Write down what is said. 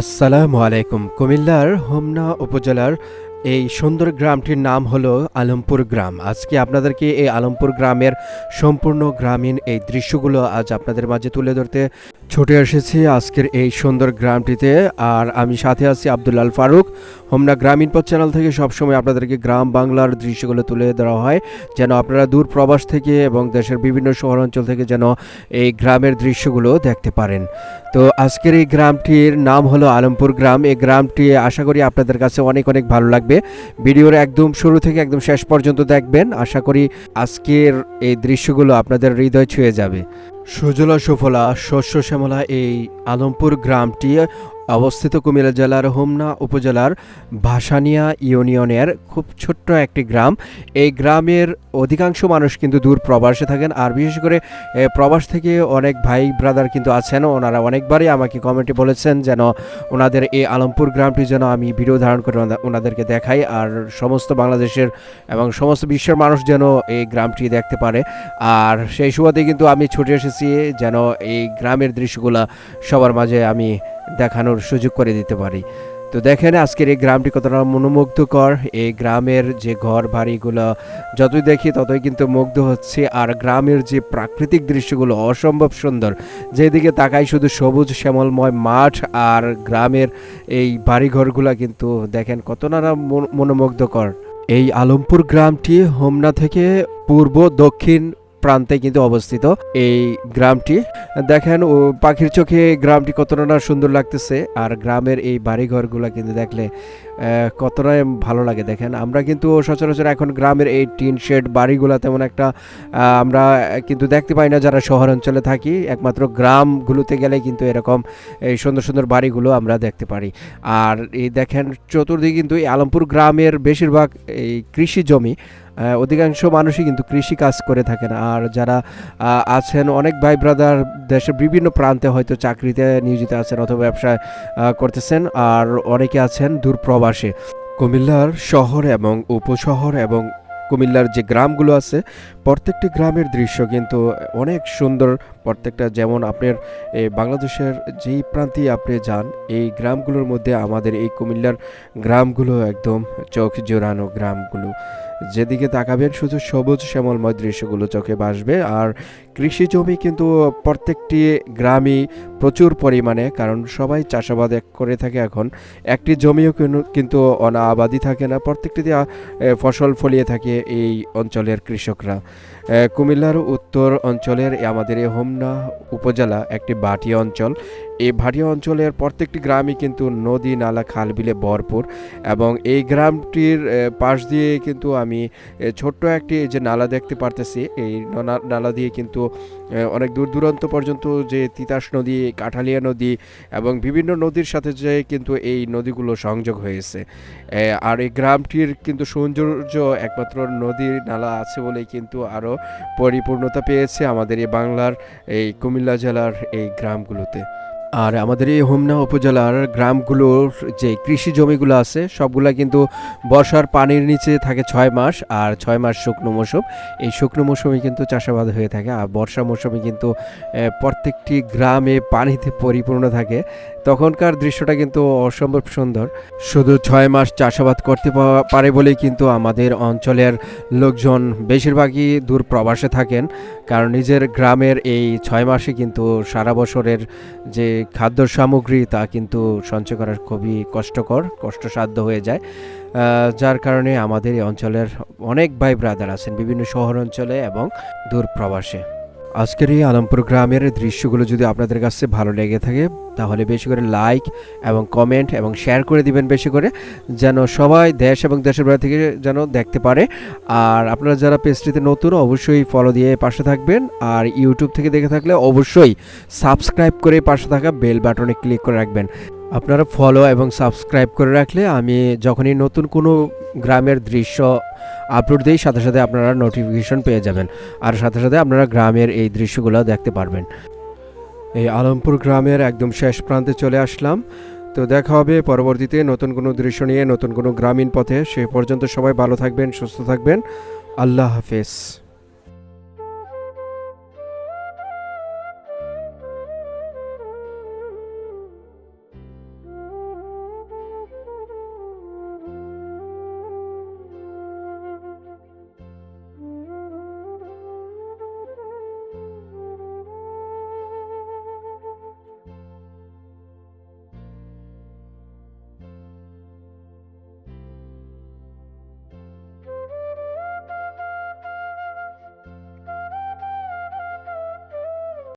আসসালামু আলাইকুম। কুমিল্লার হোমনা উপজেলার এই সুন্দর গ্রামটির নাম হলো আলমপুর গ্রাম। আজকে আপনাদেরকে এই আলমপুর গ্রামের সম্পূর্ণ গ্রামীণ এই দৃশ্যগুলো আজ আপনাদের মাঝে তুলে ধরতে ছুটে এসেছি আজকের এই সুন্দর গ্রামটিতে। আর আমি সাথে আছি আব্দুল্লাল ফারুক। হোমনা গ্রামীণ পথ চ্যানেল থেকে সবসময় আপনাদেরকে গ্রাম বাংলার দৃশ্যগুলো তুলে ধরা হয়। যেন আপনারা দূর প্রবাস থেকে এবং দেশের বিভিন্ন শহরাঞ্চল থেকে যেন এই গ্রামের দৃশ্যগুলো দেখতে পারেন। তো আজকের এই গ্রামটির নাম হলো আলমপুর গ্রাম। এই গ্রামটি আশা করি আপনাদের কাছে অনেক অনেক ভালো লাগবে। ভিডিওর একদম শুরু থেকে একদম শেষ পর্যন্ত দেখবেন। আশা করি আজকের এই দৃশ্যগুলো আপনাদের হৃদয় ছুঁয়ে যাবে। সুজলা সুফলা শস্য শ্যামলা এই আলমপুর গ্রামটি অবস্থিত কুমিল্লা জেলার হোমনা উপজেলার ভাসানিয়া ইউনিয়নের খুব ছোট্ট একটি গ্রাম। এই গ্রামের অধিকাংশ মানুষ কিন্তু দূর প্রবাসে থাকেন আর বিশেষ করে প্রবাস থেকে অনেক ভাই ব্রাদার কিন্তু আছেন। ওনারা অনেকবারই আমাকে কমেন্টে বলেছেন যেন ওনাদের এই আলমপুর গ্রামটি যেন আমি ভিডিও ধারণ করে ওনাদেরকে দেখাই আর সমস্ত বাংলাদেশের এবং সমস্ত বিশ্বের মানুষ যেন এই গ্রামটি দেখতে পারে। আর সেই সুবাদে কিন্তু আমি ছুটে এসেছি যেন এই গ্রামের দৃশ্যগুলো সবার মাঝে আমি দেখানোর সুযোগ করে দিতে পারি। তো দেখেন আজকের এই গ্রামটি কতটা মনোমুগ্ধকর। এই গ্রামের যে ঘর বাড়িগুলো, যতই দেখি ততই কিন্তু মুগ্ধ হচ্ছে। আর গ্রামের যে প্রাকৃতিক দৃশ্যগুলো অসম্ভব সুন্দর। যেদিকে তাকাই শুধু সবুজ শ্যামলময় মাঠ আর গ্রামের এই বাড়িঘরগুলো কিন্তু দেখেন কত নানা মনোমুগ্ধকর। এই আলমপুর গ্রামটি হোমনা থেকে পূর্ব, দক্ষিণ প্রান্তে কিন্তু অবস্থিত এই গ্রামটি। দেখেন, ও পাখির চোখে গ্রামটি কতটা না সুন্দর লাগতেছে, আর গ্রামের এই বাড়িঘরগুলো কিন্তু দেখলে কতটা ভালো লাগে। দেখেন, আমরা কিন্তু সচরাচর এখন গ্রামের এই টিন শেড বাড়িগুলো তেমন একটা আমরা কিন্তু দেখতে পাই না যারা শহর অঞ্চলে থাকি। একমাত্র গ্রামগুলোতে গেলে কিন্তু এরকম এই সুন্দর সুন্দর বাড়িগুলো আমরা দেখতে পারি। আর এই দেখেন, চতুর্দিকে কিন্তু এই আলমপুর গ্রামের বেশিরভাগ এই কৃষি জমি অধিকাংশ মানুষই কিন্তু কৃষি কাজ করে থাকেন। আর যারা আছেন, অনেক ভাই ব্রাদার দেশের বিভিন্ন প্রান্তে হয়তো চাকরিতে নিয়োজিত আছেন অথবা ব্যবসায় করতেছেন। আর অনেকে আছেন দূর প্রবাসে। কুমিল্লার শহর এবং উপশহর এবং কুমিল্লার যে গ্রামগুলো আছে, প্রত্যেকটি গ্রামের দৃশ্য কিন্তু অনেক সুন্দর। প্রত্যেকটা যেমন আপনার এই বাংলাদেশের যেই প্রান্তে আপনি যান, এই গ্রামগুলোর মধ্যে আমাদের এই কুমিল্লার গ্রামগুলো একদম চোখ জোড়ানো গ্রামগুলো। যেদিকে তাকাবেন, শুধু সবুজ শ্যামলময় দৃশ্যগুলো চোখে ভাসবে। আর কৃষি জমি কিন্তু প্রত্যেকটি গ্রামই প্রচুর পরিমাণে, কারণ সবাই চাষাবাদ করে থাকে এখন। একটি জমিও কিন্তু- কিন্তু অনাবাদি থাকে না। প্রত্যেকটিতে ফসল ফলিয়ে থাকে এই অঞ্চলের কৃষকরা। কুমিল্লার উত্তর অঞ্চলের আমাদের এই হোমনা উপজেলা একটি বাটি অঞ্চল। এই ভাটিয়া অঞ্চলের প্রত্যেকটি গ্রামই কিন্তু নদী, নালা, খাল বিলে ভরপুর। এবং এই গ্রামটির পাশ দিয়ে কিন্তু আমি ছোট্ট একটি যে নালা দেখতে পারতেছি, এই নালা দিয়ে কিন্তু অনেক দূর দূরান্ত পর্যন্ত যে তিতাস নদী, কাঠালিয়া নদী এবং বিভিন্ন নদীর সাথে যে কিন্তু এই নদীগুলো সংযোগ হয়েছে। আর এই গ্রামটির কিন্তু সৌন্দর্য একমাত্র নদীর নালা আছে বলেই কিন্তু আরও পরিপূর্ণতা পেয়েছে আমাদের এই বাংলার এই কুমিল্লা জেলার এই গ্রামগুলোতে। আর আমাদের এই হোমনা উপজেলার গ্রামগুলোর যে কৃষি জমিগুলো আছে, সবগুলা কিন্তু বর্ষার পানির নিচে থাকে ছয় মাস আর ছয় মাস শুকনো মৌসুম। এই শুকনো মৌসুমে কিন্তু চাষাবাদ হয়ে থাকে আর বর্ষা মৌসুমে কিন্তু প্রত্যেকটি গ্রামে পানিতে পরিপূর্ণ থাকে। তখনকার দৃশ্যটা কিন্তু অসম্ভব সুন্দর। শুধু ছয় মাস চাষাবাদ করতে পারে বলেই কিন্তু আমাদের অঞ্চলের লোকজন বেশিরভাগই দূর প্রবাসে থাকেন। কারণ নিজের গ্রামের এই ছয় মাসে কিন্তু সারা বছরের যে খাদ্য সামগ্রী তা কিন্তু সঞ্চয় করার খুবই কষ্টকর, কষ্টসাধ্য হয়ে যায়। যার কারণে আমাদের এই অঞ্চলের অনেক ভাই ব্রাদার আছেন বিভিন্ন শহর অঞ্চলে এবং দূর প্রবাসে আজকের এই আলমপুর গ্রামের দৃশ্যগুলো যদি আপনাদের কাছে ভালো লেগে থাকে, তাহলে বেশি করে লাইক এবং কমেন্ট এবং শেয়ার করে দিবেন বেশি করে, যেন সবাই দেশ এবং দেশের বাইরে থেকে যেন দেখতে পারে। আর আপনারা যারা পেজটিতে নতুন, অবশ্যই ফলো দিয়ে পাশে থাকবেন। আর ইউটিউব থেকে দেখে থাকলে অবশ্যই সাবস্ক্রাইব করে পাশে থাকা বেল বাটনে ক্লিক করে রাখবেন। আপনারা ফলো এবং সাবস্ক্রাইব করে রাখলে আমি যখনই নতুন কোনো গ্রামের দৃশ্য আপলোড দিই, সাথে সাথে আপনারা নোটিফিকেশন পেয়ে যাবেন। আর সাথে সাথে আপনারা গ্রামের এই দৃশ্যগুলো দেখতে পারবেন। এই আলমপুর গ্রামের একদম শেষ প্রান্তে চলে আসলাম। তো দেখা হবে পরবর্তীতে নতুন কোনো দৃশ্য নিয়ে, নতুন কোনো গ্রামীণ পথে। সে পর্যন্ত সবাই ভালো থাকবেন, সুস্থ থাকবেন। আল্লাহ হাফেজ।